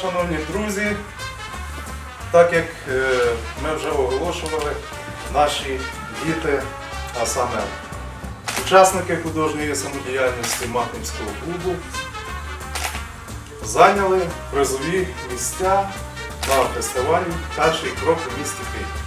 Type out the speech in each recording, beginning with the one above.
шановні друзі, так як е, ми вже оголошували, наші діти, а саме учасники художньої самодіяльності Махнівського клубу, зайняли призові місця на фестивалі Перший крок у місті Київ.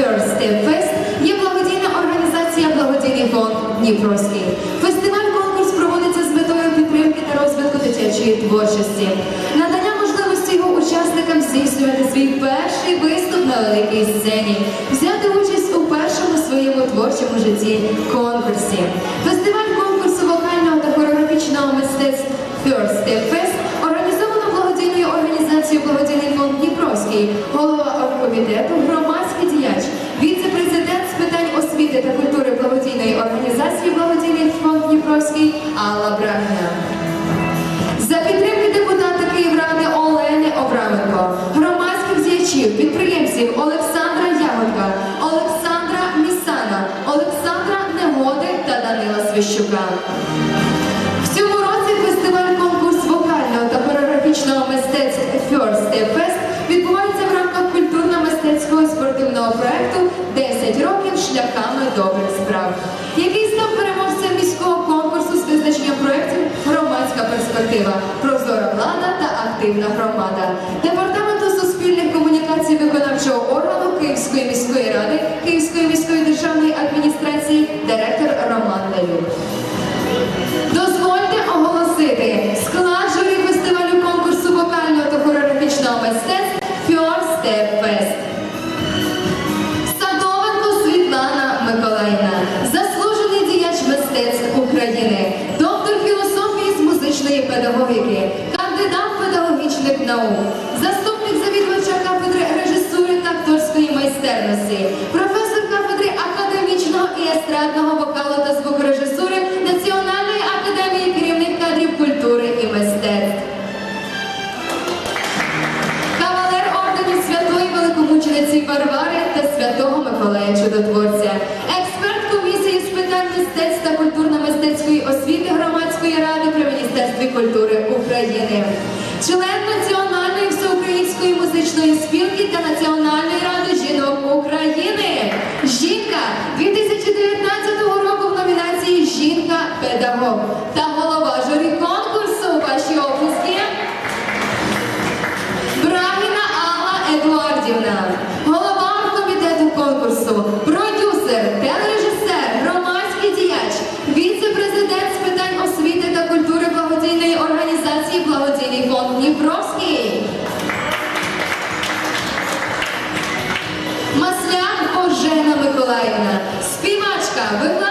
Step Fest є благодійна організація Благодійний фонд Дніпровський. Фестиваль-конкурс проводиться з метою підтримки та розвитку дитячої творчості, надання можливості його учасникам здійснювати свій перший виступ на великій сцені, взяти участь у першому своєму творчому житті конкурсі. Фестиваль конкурсу вокального та хореографічного мистецтва Step Fest організовано благодійною організацією Благодійний фонд Дніпровський, голова оргкомітету, громадський діяч, віце-президент з питань освіти та культури благодійної організації Благодійний фонд Дніпровський Алла Брагіна. За підтримки депутата Київради Олени Обраменко, громадських діячів, підприємців Олександра Ягодка, Олександра Місана, Олександра Негоди та Данила Свищука. Активна громада. Департаменту суспільних комунікацій виконавчого органу Київської міської ради, Київської міської державної адміністрації, наук, заступник завідувача кафедри режисури та акторської майстерності, професор кафедри академічного і естрадного вокалу та звукорежисури Національної академії керівних кадрів культури і мистецтв. Кавалер орденів Святої Великомучениці Варвари та Святого Миколая Чудотворця, експерт комісії з питань мистецтв та культурно-мистецької освіти громадської ради при Міністерстві культури України, член Національної всеукраїнської музичної спілки та Національної ради жінок України. Жінка 2019 року в номінації Жінка-педагог Миколаївна, співачка, викладач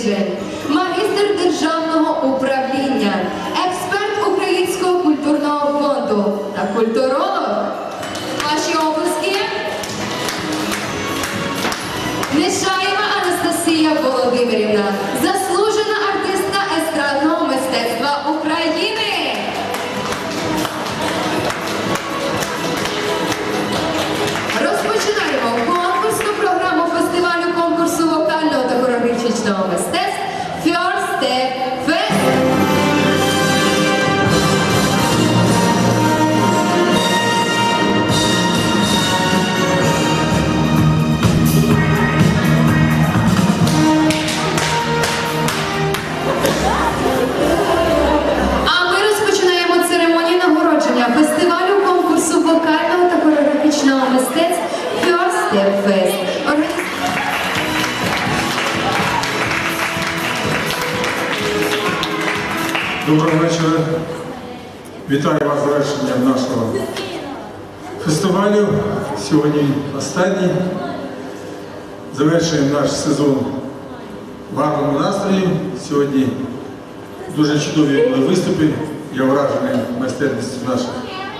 культурологічних магістр державного управління, експерт Українського культурного фонду та культуролог. Вітаю вас з нашого фестивалю. Сьогодні останній. Завершуємо наш сезон в гарному настрої. Сьогодні дуже чудові були виступи. Я вражений майстерністю наших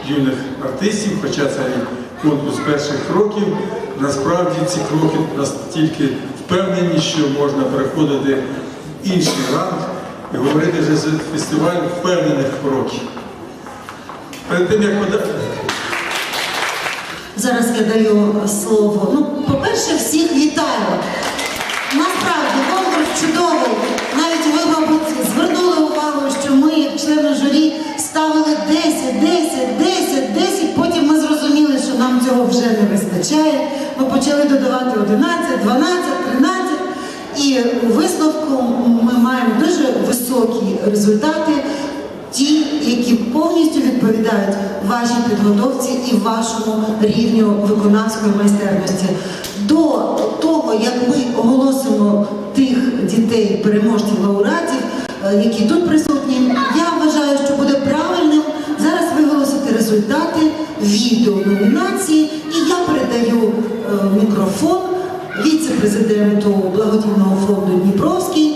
юних артистів, хоча це і конкурс перших кроків. Насправді ці кроки настільки впевнені, що можна переходити в інший ранг і говорити вже за фестиваль впевнених кроків. Перед тим як подати. Зараз я даю слово. Ну, по-перше, всіх вітаю. Насправді конкурс чудовий. Навіть ви, мабуть, звернули увагу, що ми, як члени журі, ставили 10, 10, 10, 10. Потім ми зрозуміли, що нам цього вже не вистачає. Ми почали додавати 11, 12, 13. І у висновку ми маємо дуже високі результати ті, які повністю відповідають вашій підготовці і вашому рівню виконавської майстерності. До того, як ми оголосимо тих дітей, переможців лауреатів, е, які тут присутні, я вважаю, що буде правильним зараз виголосити результати відео номінації, і я передаю е, мікрофон віце-президенту благодійного фонду Дніпровський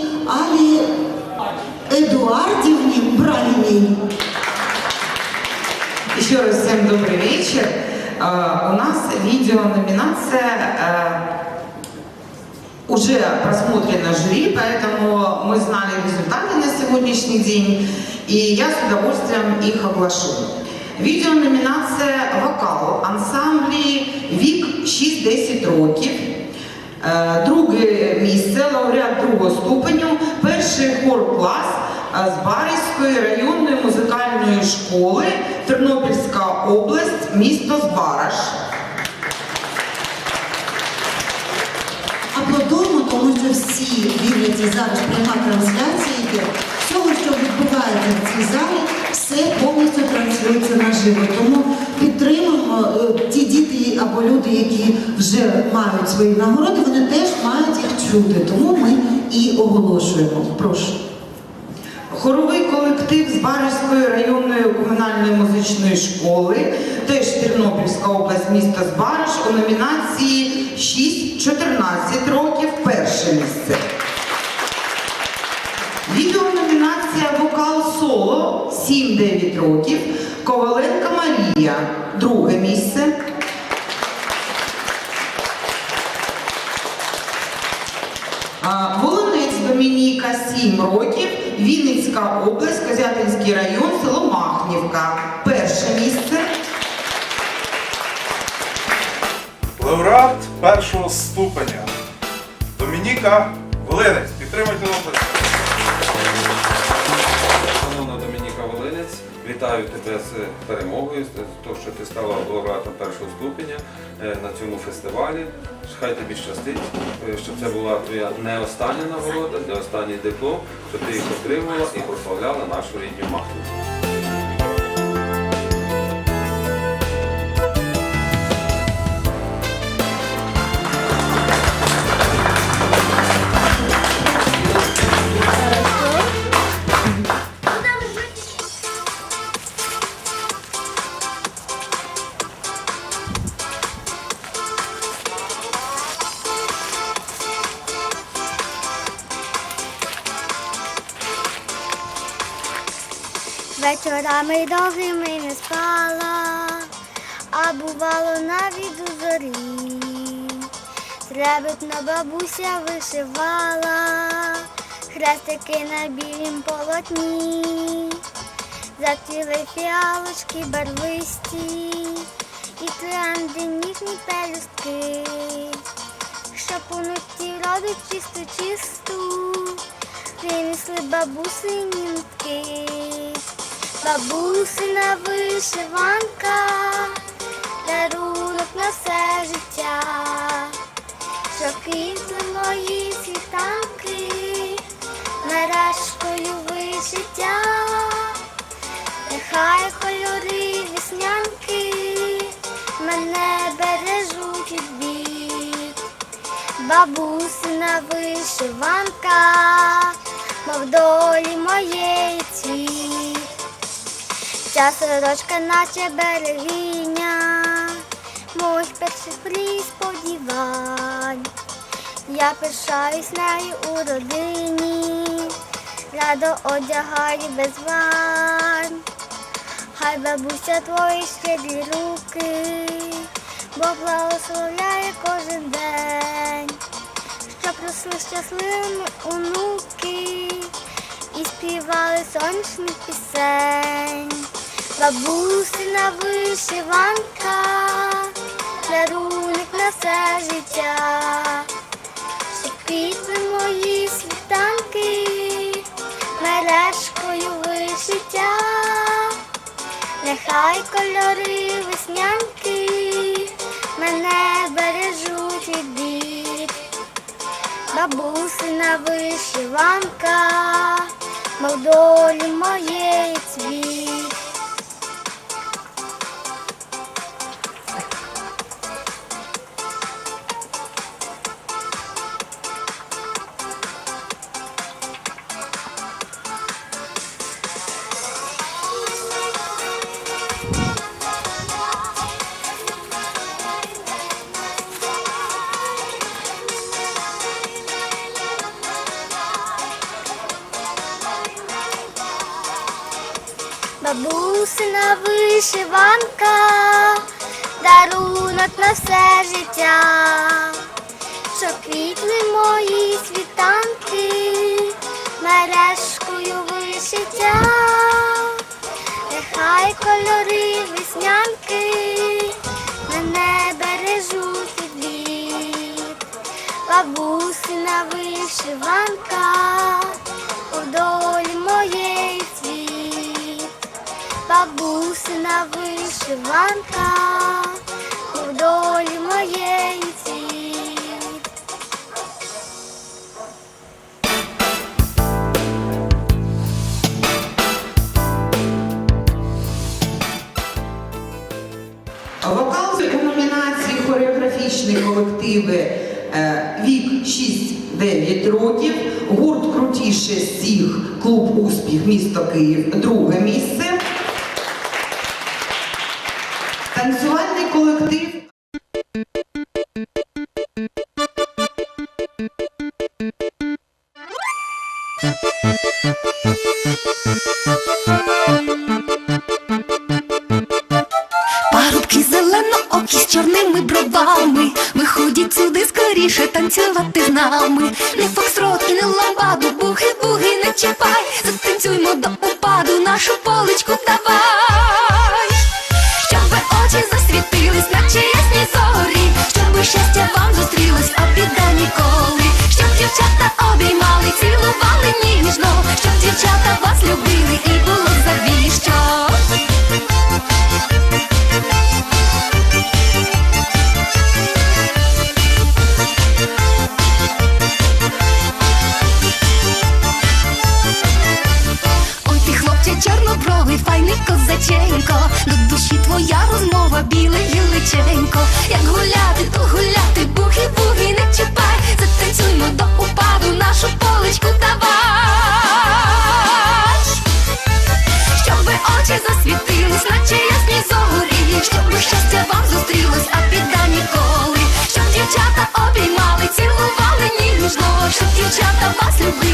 добрый вечер. Э, У нас видео-номинация э, уже просмотрена жюри, поэтому мы знали результаты на сегодняшний день, и я с удовольствием их оглашу. Видео-номинация «Вокал» ансамблі «Вік 6-10 років». Е, Друге місце, лауреат другого ступеню, перший хор-клас е, з Барівської районної музикальної школи, Тернопільська область, місто Збараш. Аплодуємо, тому що всі дивляться зараз пряма трансляція. Всього, що відбувається в цій залі, все повністю транслюється наживо. Тому підтримуємо е, ті діти або люди, які вже мають свої нагороди, вони теж мають їх чути. Тому ми і оголошуємо. Прошу. Хоровий колектив з Барівської районної комунальної музичної школи, теж Тернопільська область, місто Збараш, у номінації 6-14 років перше місце. Відеономінація вокал соло 7-9 років. Коваленка Марія, друге місце. Волонець Домініка 7 років, Вінницька область, Козятинський район, село Махнівка. Перше місце. Лауреат першого ступеня. Домініка Волинець. Підтримайте вітаю тебе з перемогою, з того, що ти стала лауреатом першого ступеня е, на цьому фестивалі. Хай тобі щастить, е, щоб це була твоя не остання нагорода, не останній диплом, щоб ти їх отримала і прославляла нашу рідню маху. Вечорами довгими не спала, а бувало навіть у зорі. Требетна бабуся вишивала, хрестики на білім полотні, Затіли фіалочки барвисті і тренди ніжні пелюстки, що понуті родить чисту чисту, принесли бабусині нитки. Бабусина вишиванка, дарунок на все життя, що квітли мої світанки, мережкою вишиття, нехай кольори віснянки мене бережуть від бід. Бабусина вишиванка, мов долі моєї цвіт. Ця сорочка, наче берегиня, моїх перших мрій сподівань. Я пишаюсь нею у родині, радо одягаю без вань. Хай бабуся твої щедрі руки, бо благословляє кожен день, щоб росли щасливими онуки і співали сонячних пісень. Бабусина вишиванка, дарунок на все життя, щоб квітли мої світанки, мережкою вишиття. Нехай кольори веснянки мене бережуть від бід. Бабусина вишиванка, мов долі моєї цвіт. вишиванка, у долі моєї цвіт, бабусина вишиванка, у долі моєї цвіт. Вокал у номінації хореографічні колективи е, вік 6 9 років, гурт крутіше всіх, клуб Успіх, місто Київ, друге місце. Танцювальний колектив. Вас любили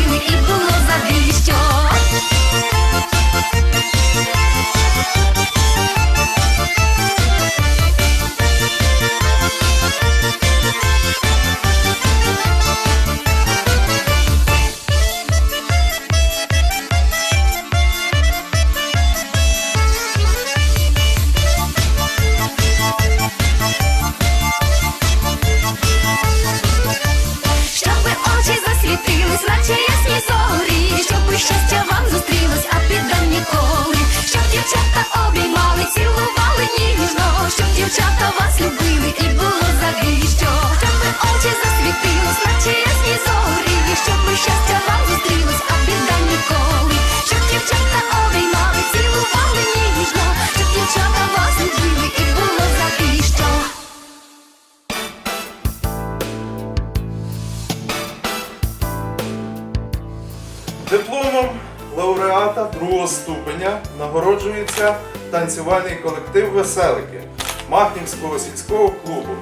танцювальний колектив Веселики Махнівського сільського клубу,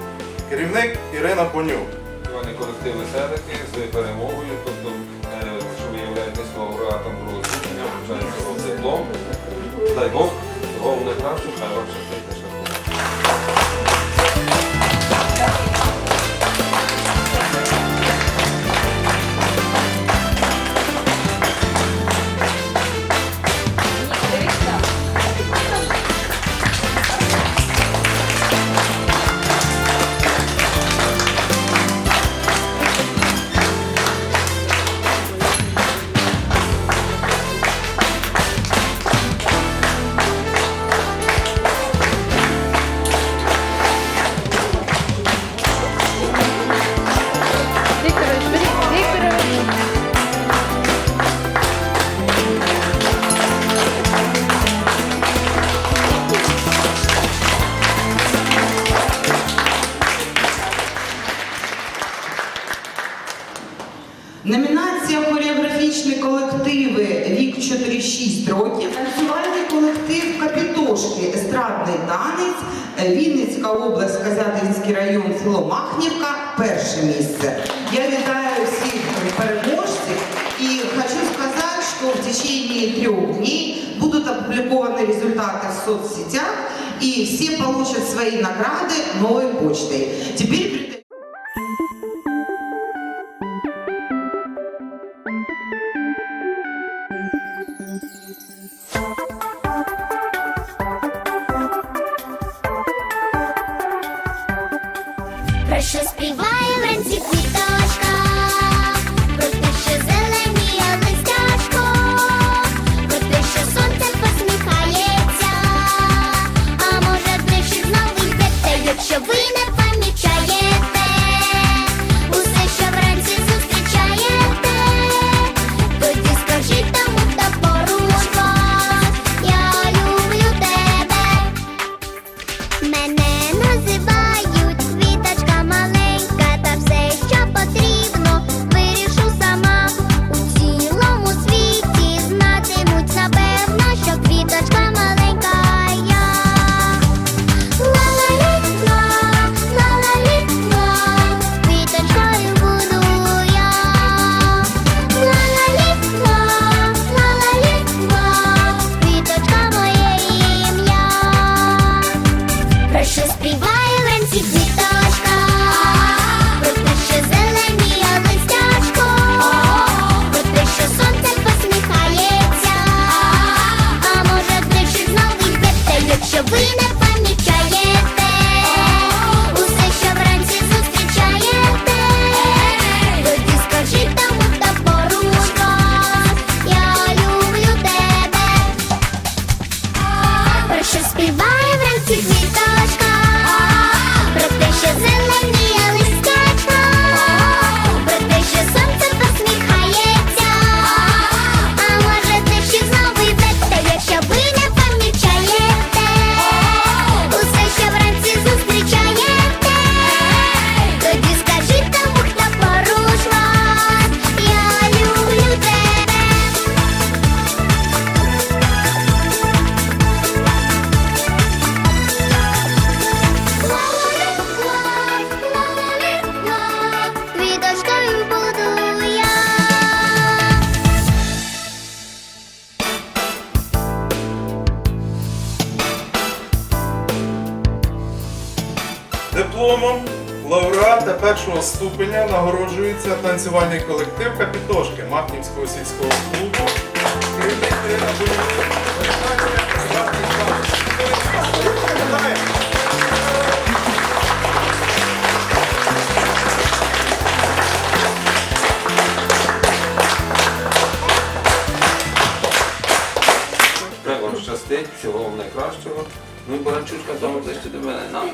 керівник Ірина Поню, Танцювальний колектив Веселики з перемогою, тобто, е, що виявляєте слово гратом другого зустріч, вручається вам диплом. соцсетях, и все получат свои награды новой почтой. Теперь Прошу співати. першого ступеня нагороджується танцювальний колектив Капітошки Махнівського сільського клубу. Хай щастить, всього вам найкращого. Ну, і баранчушка, там ближче до мене. Нам.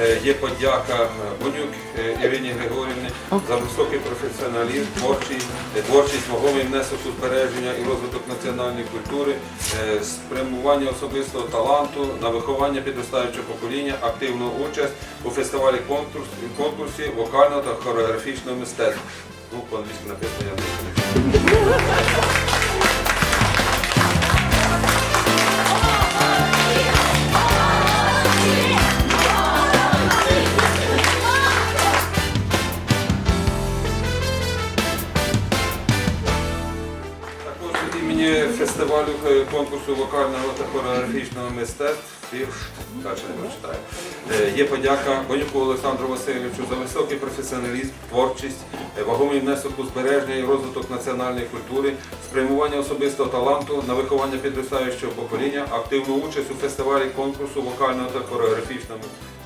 Е, Є подяка Бонюк е, Ірині Григорівні за високий професіоналізм, творчість, е, творчість, вагомий внесок у збереження і розвиток національної культури, спрямування особистого таланту на виховання підростаючого покоління, активну участь у фестивалі конкурс, конкурсі вокального та хореографічного мистецтва. Ну, по-англійськи написано, я не фестивалю конкурсу вокального та хореографічного мистецтв. Е, Є подяка Бонюку Олександру Васильовичу за високий професіоналізм, творчість, е, вагомий внесок у збереження і розвиток національної культури, спрямування особистого таланту на виховання підростаючого покоління, активну участь у фестивалі конкурсу вокального та хореографічного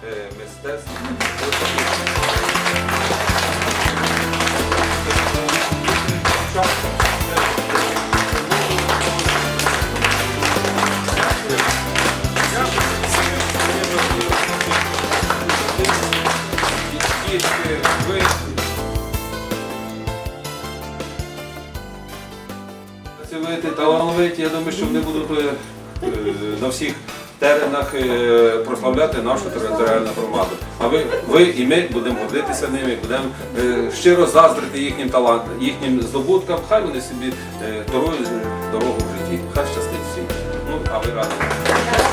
е, мистецтв. Дітки, працьовиті. Я думаю, що вони будуть е, е, на всіх теренах е, прославляти нашу територіальну громаду. А ви, ви і ми будемо гордитися ними, будемо щиро заздрити їхнім талантам, їхнім здобуткам. Хай вони собі торують дорогу в житті. Хай щастить всім. Ну, а ви раді.